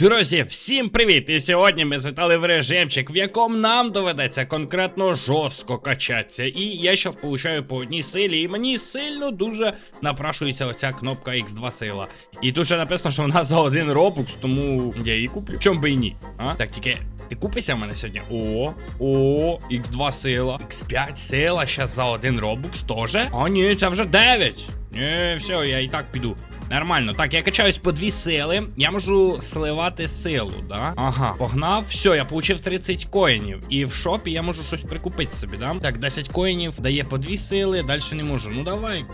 Друзі, всім привіт! І сьогодні ми звітали в режимчик, в якому нам доведеться конкретно жорстко качатися. І я щас получаю по одній силі, і мені сильно дуже напрашується оця кнопка X2 сила. І тут ще написано, що вона за один робукс, тому я її куплю. Чом би і ні? А? Так, тільки. Ти купишся в мене сьогодні? О, о, X2 сила. X5 сила, щас за один робукс теж. А ні, це вже 9. Ні, все, я і так піду. Нормально, так, я качаюсь по дві сили. Я можу сливати силу, да? Ага, погнав. Все, я получив 30 коїнів. І в шопі я можу щось прикупити собі, да? Так, 10 коїнів дає по дві сили, далі не можу. Ну давай.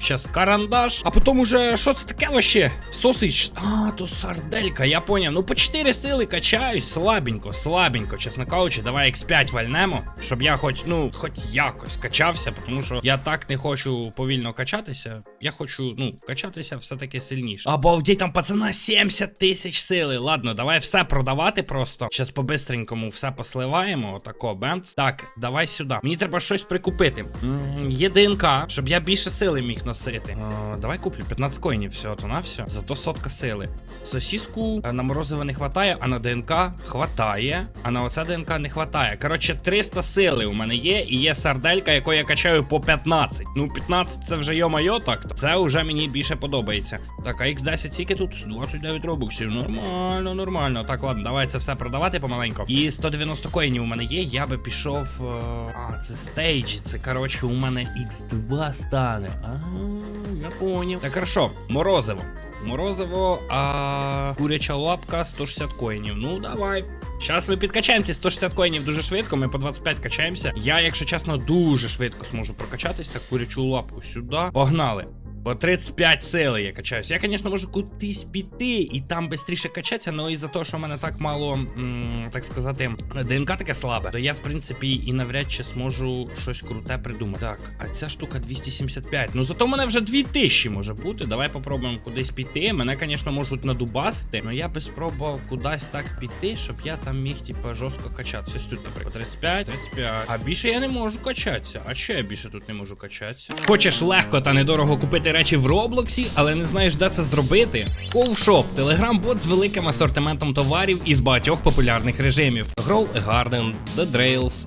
Щас карандаш. А потім уже, що це таке вообще? Сосич. А, то сарделька, я поняв. Ну по 4 сили качаюсь, слабенько, слабенько, чесно кажучи, давай X5 вальнемо, щоб я хоч, ну, хоч якось качався, тому що я так не хочу повільно качатися. Я хочу, ну, качатися все-таки сильніше. Обалдеть, там пацана 70 тисяч сили. Ладно, давай все продавати просто. Щас по-бистренькому все посливаємо. Отако, бенц. Так, давай сюди. Мені треба щось прикупити. М, Є ДНК, щоб я більше сили міг носити. Е, давай куплю 15 коїнів, все, то на все. Зато сотка сили. Сосіску е, на морозиво не хватає, а на ДНК хватає. А на оце ДНК не хватає. Коротше, 300 сили у мене є, і є сарделька, яку я качаю по 15. Ну, 15 це вже йо-майо, так. Це вже мені більше подобається. Так, а X10 скільки тут? 29 робоксів. Нормально, нормально. Так, ладно, давай це все продавати помаленько. І 190 коїнів у мене є. Я би пішов. е, А, це стейджі. Це коротше у мене X2 стане. А, я поняв. Так, хорошо, морозиво. Морозиво, а куряча лапка 160 коїнів. Ну, давай. Зараз ми підкачаємо ці 160 коїнів дуже швидко, ми по 25 качаємося. Я, якщо чесно, дуже швидко зможу прокачатись. Так, курячу лапку сюди. Погнали. По 35 сили я качаюсь. Я, звісно, можу кудись піти і там швидше качатися, але із-за того, що в мене так мало, м, так сказати, ДНК таке слабе, то я, в принципі, і навряд чи зможу щось круте придумати. Так, а ця штука 275. Ну зато в мене вже 2000 може бути. Давай попробуємо кудись піти. Мене, звісно, можуть надубасити, але я би спробував кудись так піти, щоб я там міг, типа, жорстко качатися. Ось тут, наприклад, 35, 35. А більше я не можу качатися. А що я більше тут не можу качатися? Хочеш легко та недорого купити речі в Роблоксі, але не знаєш, де це зробити? Ковшоп телеграм-бот з великим асортиментом товарів із багатьох популярних режимів: Grow a Garden, The Drails,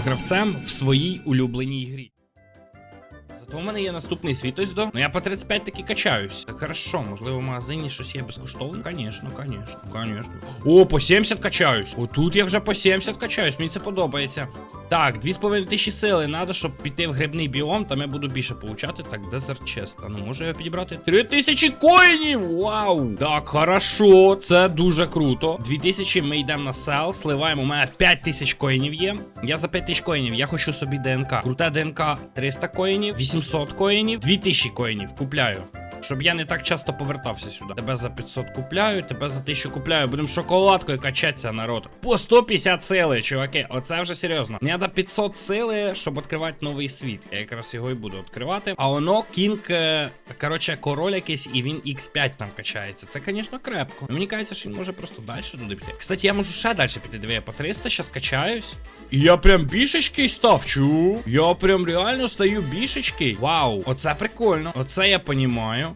гравцем в своїй улюбленій грі. Зато у мене є наступний світ ось до. Ну я по 35 таки качаюсь. Так хорошо, можливо, в магазині щось є безкоштовне? Конечно, конечно, конечно. О, по 70 качаюсь. Отут я вже по 70 качаюсь, мені це подобається. Так, 2,5 тисячі сили треба, щоб піти в грибний біом, там я буду більше получати. Так, Desert Chest. А ну може я підібрати? 3 тисячі коїнів! Вау! Так, хорошо, це дуже круто. 2000 ми йдемо на сел, сливаємо. У мене 5 тисяч коїнів є. Я за 5 тисяч коїнів, я хочу собі ДНК. Круте ДНК 300 коїнів, 800 коїнів, 2000 коїнів. Купляю. Щоб я не так часто повертався сюди. Тебе за 500 купляю, тебе за 1000 купляю. Будемо шоколадкою качатися, народ. По 150 сили, чуваки. Оце вже серйозно. Мені треба 500 сили, щоб відкривати новий світ. Я якраз його і буду відкривати. А воно кінг, е, коротше, король якийсь, і він X5 там качається. Це, звісно, крепко. Мені кажеться, що він може просто далі туди піти. Кстати, я можу ще далі піти. Диви, я по 300 зараз качаюсь. І я прям бішечкий став, чу. Я прям реально стаю бішечкий. Вау, оце прикольно. Оце я понімаю.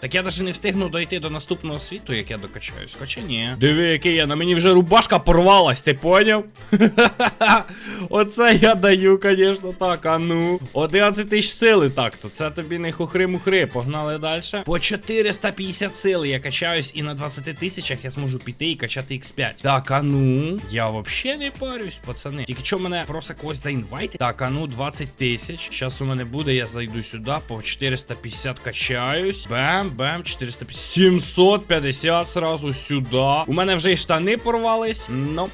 Так я навіть не встигну дойти до наступного світу, як я докачаюсь. Хоча ні. Диви, який я, на мені вже рубашка порвалась, ти поняв? Оце я даю, звісно, так. А ну. 11 тисяч сили, так, то це тобі не хухри-мухри. Погнали далі. По 450 сили я качаюсь, і на 20 тисячах я зможу піти і качати X5. Так, а ну. Я взагалі не парюсь, пацани. Тільки що мене просить когось заінвайтити? Так, а ну, 20 тисяч. Зараз у мене буде, я зайду сюди, по 450 качаюсь. Бем. Бем, бем, 450. 750 сразу сюди. У мене вже й штани порвались. Ну,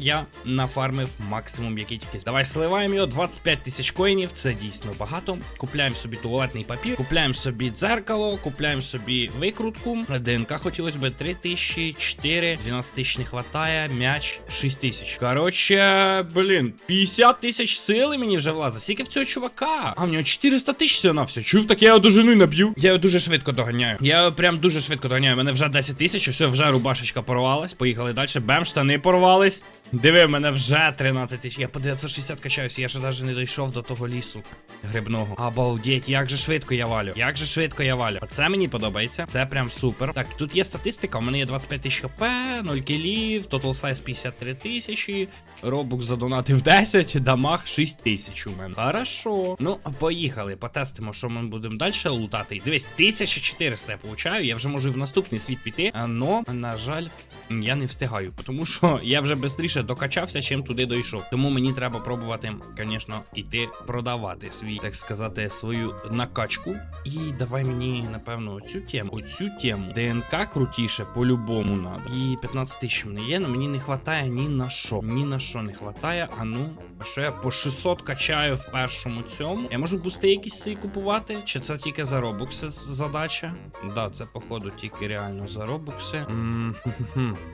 я нафармив максимум, який тільки. Давай сливаємо його. 25 тисяч коїнів. Це дійсно багато. Купляємо собі туалетний папір, купляємо собі дзеркало, купляємо собі викрутку. ДНК хотілося б 3 тисячі, 4, 12 тисяч не хватає, м'яч 6 тисяч. Коротше, блін, 50 тисяч сили мені вже влазить. Скільки в цього чувака? А в нього 400 тисяч всього на все. Чув, так я його до жени наб'ю. Я його дуже швидко доганяю. Я прям дуже швидко доганяю. Мене вже 10 тисяч, все, вже рубашечка порвалась. Поїхали далі. Бем, штани порвались. Диви, мене вже 13 тисяч. Я по 960 качаюся, я ще навіть не дійшов до того лісу грибного. Обалдеть, як же швидко я валю. Як же швидко я валю. Оце мені подобається. Це прям супер. Так, тут є статистика. У мене є 25 тисяч хп, 0 кілів, total size 53 тисячі. Робук задонатив 10, дамаг 6 тисяч у мене. Хорошо. Ну, поїхали, потестимо, що ми будемо далі лутати. Дивись, 1400 я получаю. Я вже можу і в наступний світ піти. Но, на жаль. Я не встигаю, тому що я вже швидше докачався, чим туди дійшов. Тому мені треба пробувати, звісно, іти продавати свій, так сказати, свою накачку. І давай мені, напевно, оцю тему. Оцю тему. ДНК крутіше, по-любому надо. І 15 тисяч мене є, але мені не вистачає ні на що. Ні на що не вистачає. А ну, що я по 600 качаю в першому цьому? Я можу бусти якісь свої купувати? Чи це тільки за робокси задача? Да, це походу тільки реально за робокси. М.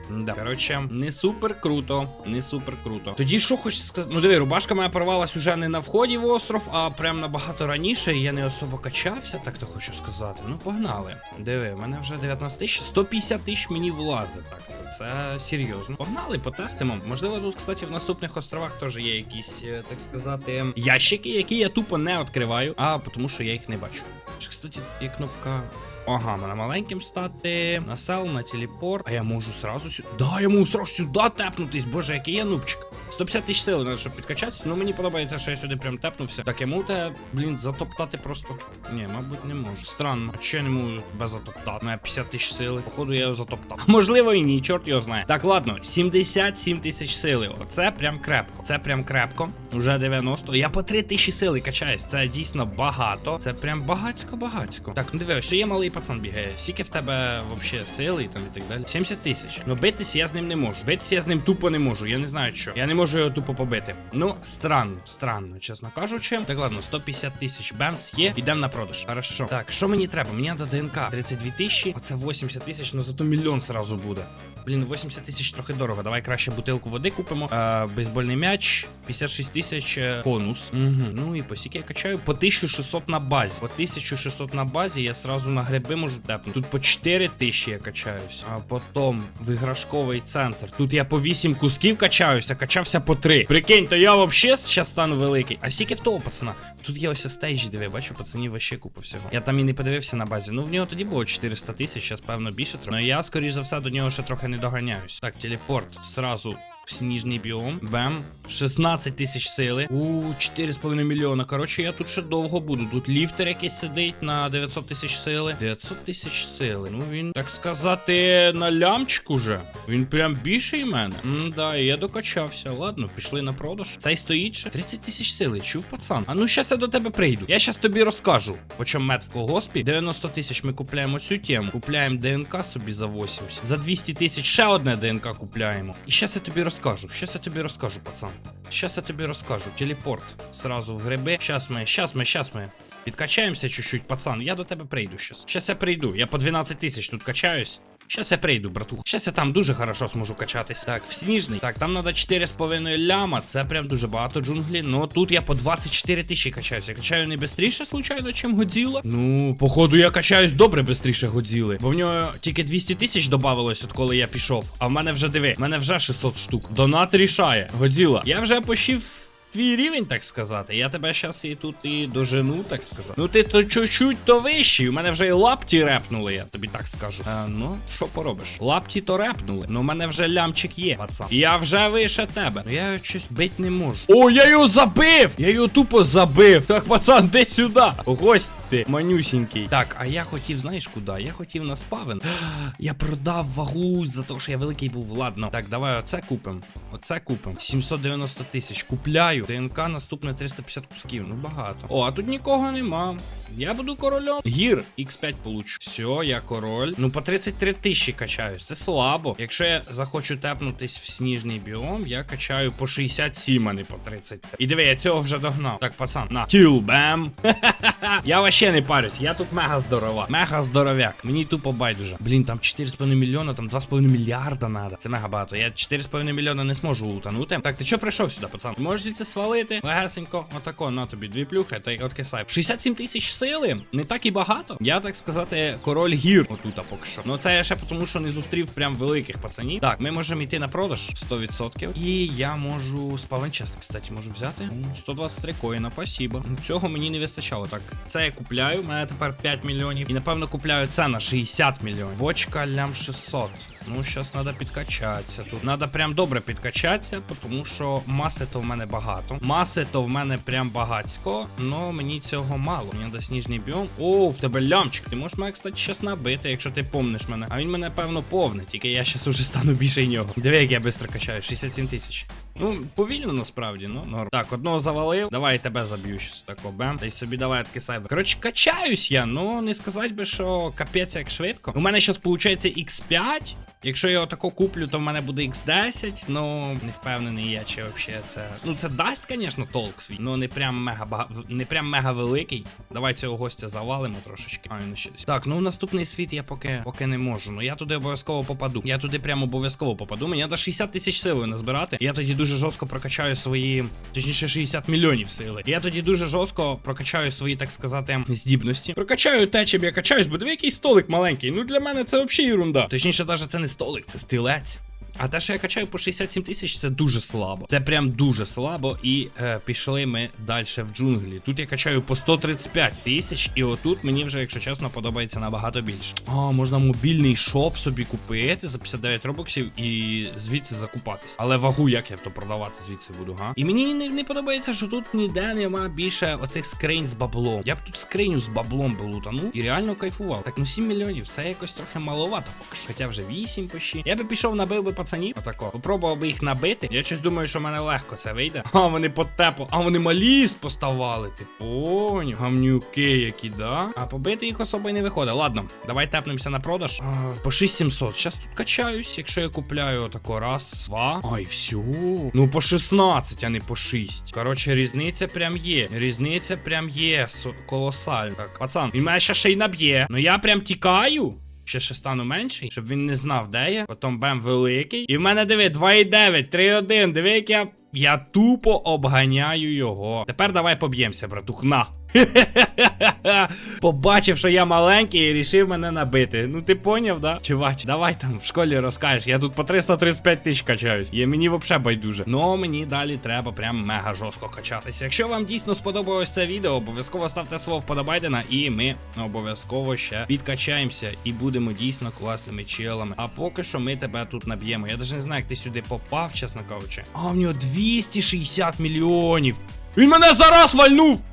Да. Коротше, не супер круто. Не супер круто. Тоді що хочеш сказати? Ну диви, рубашка моя порвалась уже не на вході в остров, а прям набагато раніше. і Я не особо качався, так то хочу сказати. Ну, погнали. Диви, в мене вже 19 тисяч, 150 тисяч мені влазить. Так, це серйозно. Погнали, потестимо. Можливо, тут, кстати, в наступних островах теж є якісь, е, так сказати, ящики, які я тупо не відкриваю, а тому що я їх не бачу. Кстати, є кнопка. Ага, мене маленьким стати, на сел, на телепорт. А я можу сразу сюди. Да, я можу сразу сюди тепнутись. Боже, який я нубчик. 150 тисяч сил, треба, щоб підкачатися. Ну мені подобається, що я сюди прям тепнувся. Так, я те, блін, затоптати просто. Ні, мабуть, не можу. Странно. А я не можу тебе затоптати? У 50 тисяч сили. Походу, я його затоптав. Можливо, і ні, чорт його знає. Так, ладно, 77 тисяч сили. Оце прям крепко. Це прям крепко. Уже 90. Я по 3 тисячі сили качаюсь. Це дійсно багато. Це прям багацько-багацько. Так, ну диви, що є малий пацан бігає. Скільки в тебе взагалі сили і там і так далі. 70 тисяч. Ну битися я з ним не можу. Битися я з ним тупо не можу. Я не знаю що. Я не можу його тупо побити. Ну, странно, странно, чесно кажучи. Так, ладно, 150 тисяч бенц є. Йдемо на продаж. Хорошо. Так, що мені треба? Мені треба ДНК 32 тисячі. Оце 80 тисяч, ну зато мільйон сразу буде. Блін, 80 тисяч трохи дорого. Давай краще бутилку води купимо. Е, бейсбольний м'яч, 56 тисяч е, конус. Угу. Ну і по скільки я качаю? По 1600 на базі. По 1600 на базі я сразу на гриби можу тепнути. Тут по 4 тисячі я качаюсь. А потім виграшковий центр. Тут я по 8 кусків качаюся, качався по 3. Прикинь, то я взагалі зараз стану великий. А скільки в того пацана? Тут є ось стейджі, диви, бачу, пацанів ваще купу всього. Я там і не подивився на базі. Ну в нього тоді було 400 тисяч, зараз певно більше. Ну я, скоріш за все, до нього ще трохи не доганяюсь. Так, телепорт сразу. В сніжний біом. Бем. 16 тисяч сили. У 4,5 мільйона. Коротше, я тут ще довго буду. Тут ліфтер якийсь сидить на 900 тисяч сили. 900 тисяч сили. Ну він, так сказати, на лямчик уже. Він прям більший мене. М, да, я докачався. Ладно, пішли на продаж. Цей стоїть ще. 30 тисяч сили. Чув, пацан? А ну щас я до тебе прийду. Я щас тобі розкажу. Почем мед в колгоспі. 90 тисяч ми купляємо цю тему. Купляємо ДНК собі за 80. За 200 тисяч ще одне ДНК купляємо. І щас я тобі розкажу. Щас я тобі розкажу, пацан. Щас я тобі розкажу. Телепорт. Сразу в гриби. Щас ми, щас ми, щас ми. Підкачаємося чуть-чуть, пацан. Я до тебе прийду щас. Щас я прийду. Я по 12 тисяч тут качаюсь. Щас я прийду, братух. Щас я там дуже хорошо зможу качатись. Так, в сніжний. Так, там треба 4,5 ляма. Це прям дуже багато джунглі. Ну тут я по 24 тисячі качаюся. Я качаю не швидше, случайно, чим Годзіла. Ну, походу, я качаюсь добре швидше Годзіли. Бо в нього тільки 200 тисяч додавалось, от коли я пішов. А в мене вже диви, в мене вже 600 штук. Донат рішає. Годзіла. Я вже пощив. Твій рівень, так сказати. Я тебе щас і тут і дожену, так сказати. Ну ти то чуть-чуть то вищий. У мене вже і лапті репнули, я тобі так скажу. А, ну, що поробиш? Лапті то репнули. Ну, у мене вже лямчик є, пацан. Я вже вище тебе. Ну я його щось бить не можу. О, я його забив! Я його тупо забив. Так, пацан, де сюди? Гость ти, манюсінький. Так, а я хотів, знаєш куди? Я хотів на спавен. Я продав вагу за те, що я великий був. Ладно. Так, давай оце купимо. Оце купимо. 790 тисяч. Купляю. ДНК наступне 350 кусків. Ну багато. О, а тут нікого нема. Я буду королем. Гір, X5 получу. Все, я король. Ну, по 33 тисячі качаюсь. Це слабо. Якщо я захочу тепнутись в сніжний біом, я качаю по 67, а не по 30. І диви, я цього вже догнав. Так, пацан, на. Кіл, бем. Я вообще не парюсь, я тут мега здорова. Мега здоровяк. Мені тупо байдуже. Блін, там 4,5 мільйона, там 2,5 мільярда надо. Це мега багато. Я 4,5 мільйона не зможу лутанути. Так, ти чого прийшов сюди, пацан? Можеш звідси свалити? Легесенько, отако, на тобі дві плюхи, та й откисай. 67 тисяч сили, не так і багато. Я так сказати, король гір отута поки що. Ну це я ще тому, що не зустрів прям великих пацанів. Так, ми можемо йти на продаж 100%. І я можу спавенчест, кстати, можу взяти. 123 коїна, спасибо. Цього мені не вистачало. Так, це я купляю. У мене тепер 5 мільйонів. І напевно купляю це на 60 мільйонів. Бочка лям 600. Ну, зараз треба підкачатися. Тут треба прям добре підкачатися, тому що маси то в мене багато. Маси то в мене прям багатсько, але мені цього мало. Мені треба сніжний біом. О, в тебе лямчик. Ти можеш мене, кстати, щас набити, якщо ти помниш мене. А він мене, певно, повне, тільки я щас уже стану більше нього. Диви, як я швидко качаю, 67 тисяч. Ну, повільно насправді, ну норм. Так, одного завалив. Давай тебе заб'ю щас. Тако, бем. Та й собі давай сайбер. Коротше, качаюсь я, ну не сказати би, що капець як швидко. У мене зараз виходить X5. Якщо я отако куплю, то в мене буде X10, ну не впевнений я, чи взагалі це. Ну це дасть, звісно, толк свій, але не прям мега бага... не прям мега великий. Давай цього гостя завалимо трошечки. А, він ще. Так, ну в наступний світ я поки поки не можу. Ну я туди обов'язково попаду. Я туди прям обов'язково попаду. Мені треба 60 тисяч сили назбирати. Я тоді дуже жорстко прокачаю свої, точніше, 60 мільйонів сили. Я тоді дуже жорстко прокачаю свої, так сказати, здібності. Прокачаю те, чим я качаюсь, бо диви, який столик маленький. Ну для мене це взагалі ерунда. Точніше, навіть це не столик, це стілець. А те, що я качаю по 67 тисяч, це дуже слабо. Це прям дуже слабо. І е, пішли ми далі в джунглі. Тут я качаю по 135 тисяч, і отут мені вже, якщо чесно, подобається набагато більше. А, можна мобільний шоп собі купити за 59 робоксів і звідси закупатись. Але вагу, як я то продавати звідси буду, га? І мені не, не подобається, що тут ніде нема більше оцих скринь з баблом. Я б тут скриню з баблом би лутанув і реально кайфував. Так, ну 7 мільйонів, це якось трохи маловато, поки що. Хоча вже 8 почти. Я би пішов, набив би пацанів. Отако. Попробував би їх набити. Я щось думаю, що в мене легко це вийде. А вони по тепу. А вони маліст поставали. Ти поняв? Гамнюки які, да? А побити їх особо й не виходить. Ладно, давай тепнемося на продаж. А, по 6700. Щас тут качаюсь, якщо я купляю отако раз, два. Ай, все. Ну по 16, а не по 6. Коротше, різниця прям є. Різниця прям є. Колосальна. Так, пацан, він мене ще ще й наб'є. Ну я прям тікаю. Ще ще стану менший, щоб він не знав, де я. Потім бем великий. І в мене диви 2,9, 3,1. Диви, як я. Я тупо обганяю його. Тепер давай поб'ємося, братух. Побачив, що я маленький і рішив мене набити. Ну ти поняв, да? Чувач, давай там в школі розкажеш. Я тут по 335 тисяч качаюсь. І мені взагалі байдуже. Ну мені далі треба прям мега жорстко качатися. Якщо вам дійсно сподобалось це відео, обов'язково ставте слово вподобайдена, і ми обов'язково ще підкачаємося і будемо дійсно класними челами. А поки що ми тебе тут наб'ємо. Я навіть не знаю, як ти сюди попав, чесно кажучи. А в нього 260 мільйонів. Він мене зараз вальнув!